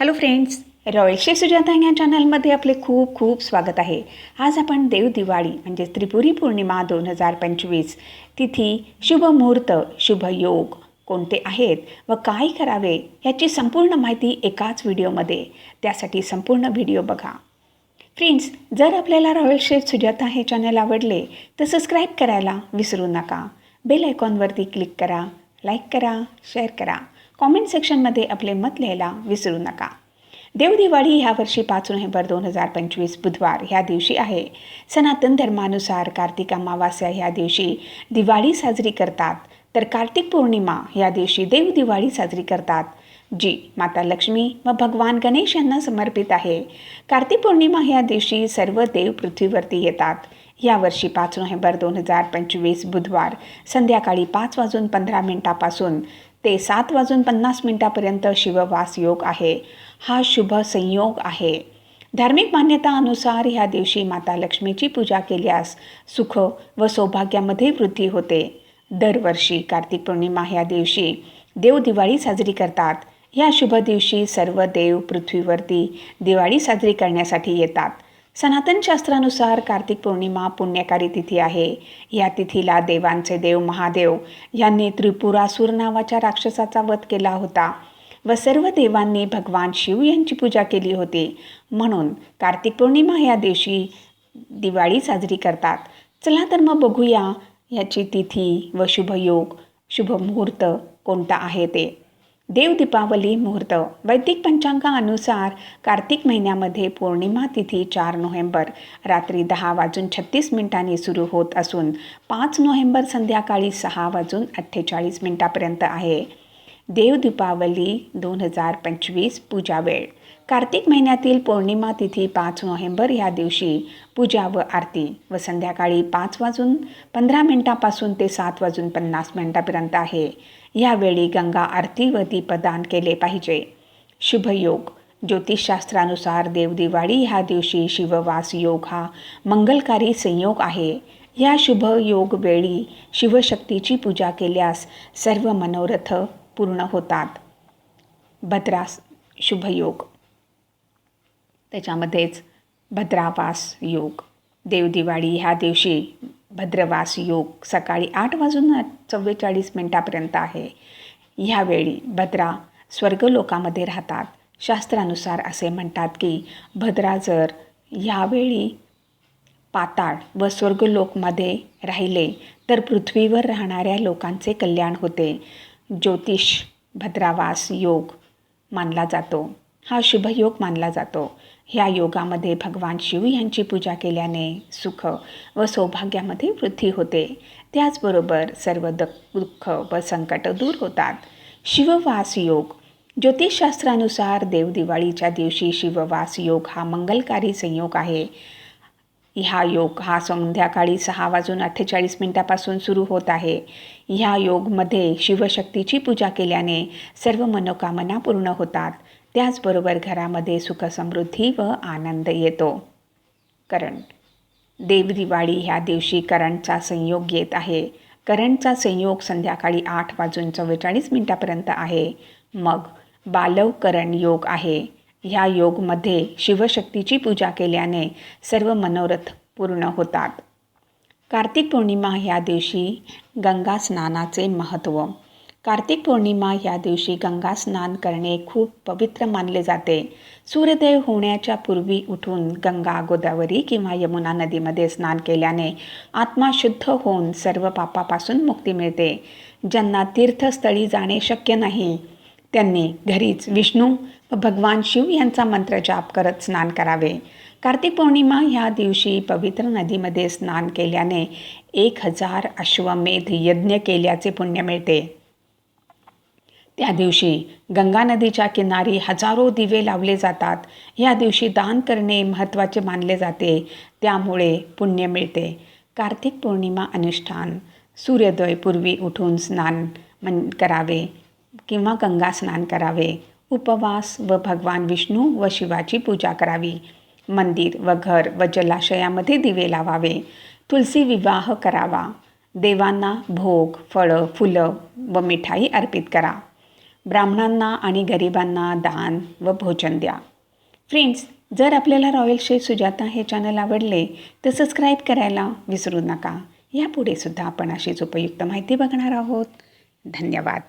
Hello friends royal शे सुजाता या चॅनलमध्ये आपले खूप खूप स्वागत आहे. आज आपण देव दिवाळी म्हणजे त्रिपुरी पौर्णिमा दोन हजार पंचवीस तिथी शुभ मुहूर्त शुभ योग कोणते आहेत व काय करावे याची संपूर्ण माहिती एकाच व्हिडिओमध्ये त्यासाठी संपूर्ण व्हिडिओ बघा. फ्रेंड्स जर आपल्याला रॉयल शेफ सुजाता हे चॅनल आवडले तर सबस्क्राईब करायला विसरू नका. बेल आयकॉनवरती क्लिक करा लाईक करा शेअर करा. कॉमेंट सेक्शनमध्ये आपले मत लिहायला विसरू नका. देवदिवाळी ह्या वर्षी पाच नोव्हेंबर दोन हजार पंचवीस बुधवार ह्या दिवशी आहे. सनातन धर्मानुसार कार्तिक अमावास्या ह्या दिवशी दिवाळी साजरी करतात. तर कार्तिक पौर्णिमा या दिवशी देवदिवाळी साजरी करतात. जी माता लक्ष्मी व भगवान गणेश यांना समर्पित आहे. कार्तिक पौर्णिमा ह्या दिवशी सर्व देव पृथ्वीवरती येतात. यावर्षी पाच नोव्हेंबर दोन हजार पंचवीस बुधवार संध्याकाळी पाच वाजून पंधरा मिनिटापासून ते सात वाजून पन्नास मिनिटापर्यंत शिववास योग आहे. हा शुभ संयोग आहे. धार्मिक मान्यतानुसार ह्या दिवशी माता लक्ष्मीची पूजा केल्यास सुख व सौभाग्यामध्ये वृद्धी होते. दरवर्षी कार्तिक पौर्णिमा ह्या दिवशी देव दिवाळी साजरी करतात. या शुभ दिवशी सर्व देव पृथ्वीवरती दिवाळी साजरी करण्यासाठी येतात. सनातन शास्त्रानुसार कार्तिक पौर्णिमा पुण्यकारी तिथी आहे. या तिथीला देवांचे देव महादेव यांनी त्रिपुरासूर नावाच्या राक्षसाचा वध केला होता व सर्व देवांनी भगवान शिव यांची पूजा केली होती. म्हणून कार्तिक पौर्णिमा या दिवशी दिवाळी साजरी करतात. चला तर मग बघूया याची तिथी व शुभयोग शुभ मुहूर्त कोणता आहे ते. देव दीपावली मुहूर्त. वैदिक पंचांगानुसार कार्तिक महिन्यामध्ये पौर्णिमा तिथी चार नोव्हेंबर. रात्री दहा वाजून छत्तीस मिनिटांनी सुरू होत असून पाच नोव्हेंबर संध्याकाळी सहा वाजून अठ्ठेचाळीस मिनिटापर्यंत आहे. देव दीपावली दोन हजार पंचवीस पूजा वेळ. कार्तिक महिन्यातील पौर्णिमा तिथी पाच नोव्हेंबर या दिवशी पूजा व आरती व संध्याकाळी पाच वाजून पंधरा मिनिटापासून ते सात वाजून पन्नास मिनिटापर्यंत आहे. यावेळी गंगा आरती व दीपदान केले पाहिजे. शुभयोग ज्योतिषशास्त्रानुसार देवदिवाळी ह्या दिवशी शिववास योग हा मंगलकारी संयोग आहे. या शुभ योग वेळी शिवशक्तीची पूजा केल्यास सर्व मनोरथ पूर्ण होतात. भद्रास. शुभयोग त्याच्यामध्येच भद्रावास योग देवदिवाळी ह्या दिवशी भद्रवास योग सकाळी आठ वाजून चव्वेचाळीस मिनटापर्यंत आहे. ह्यावेळी भद्रा स्वर्गलोकामध्ये राहतात. शास्त्रानुसार असे म्हणतात की भद्रा जर ह्यावेळी पाताळ व स्वर्गलोकमध्ये राहिले तर पृथ्वीवर राहणाऱ्या लोकांचे कल्याण होते. ज्योतिष भद्रावास योग मानला जातो. हा शुभयोग मानला जातो. ह्या योगामध्ये भगवान शिव यांची पूजा केल्याने सुख व सौभाग्यामध्ये वृद्धी होते. त्याचबरोबर सर्व द दुःख व संकट दूर होतात. शिववास योग. ज्योतिषशास्त्रानुसार देवदिवाळीच्या दिवशी शिववास योग हा मंगलकारी संयोग आहे. ह्या योग हा संध्याकाळी सहा वाजून अठ्ठेचाळीस मिनिटापासून सुरू होत आहे. ह्या योगमध्ये शिवशक्तीची पूजा केल्याने सर्व मनोकामना पूर्ण होतात. त्याचबरोबर घरामध्ये सुखसमृद्धी व आनंद येतो. करण. देवदिवाळी ह्या दिवशी करणचा संयोग येत आहे. करणचा संयोग संध्याकाळी आठ वाजून चव्वेचाळीस मिनटापर्यंत आहे. मग बालवकरण योग आहे. ह्या योगमध्ये शिवशक्तीची पूजा केल्याने सर्व मनोरथ पूर्ण होतात. कार्तिक पौर्णिमा ह्या दिवशी गंगा स्नानाचे महत्त्व कार्तिक पौर्णिमा या दिवशी गंगा स्नान करणे खूप पवित्र मानले जाते. सूर्योदय होण्याच्या पूर्वी उठून गंगा गोदावरी किंवा यमुना नदीमध्ये स्नान केल्याने आत्मा शुद्ध होऊन सर्व पापापासून मुक्ती मिळते. ज्यांना तीर्थस्थळी जाणे शक्य नाही त्यांनी घरीच विष्णू व भगवान शिव यांचा मंत्र जाप करत स्नान करावे. कार्तिक पौर्णिमा ह्या दिवशी पवित्र नदीमध्ये स्नान केल्याने एक हजार अश्वमेध यज्ञ केल्याचे पुण्य मिळते. त्या दिवशी गंगा नदीच्या किनारी हजारो दिवे लावले जातात. या दिवशी दान करणे महत्त्वाचे मानले जाते. त्यामुळे पुण्य मिळते. कार्तिक पौर्णिमा अनुष्ठान. सूर्योदयपूर्वी उठून स्नान मन करावे किंवा गंगा स्नान करावे. उपवास व भगवान विष्णू व शिवाची पूजा करावी. मंदिर व घर व जलाशयामध्ये दिवे लावावे. तुलसी विवाह करावा. देवांना भोग फळं फुलं व मिठाई अर्पित करा. ब्राह्मणांना आणि गरिबांना दान व भोजन द्या. फ्रेंड्स जर आपल्याला रॉयल शेफ सुजाता हे चॅनल आवडले तर सबस्क्राईब करायला विसरू नका. यापुढे सुद्धा आपण अशीच उपयुक्त माहिती बघणार आहोत. धन्यवाद.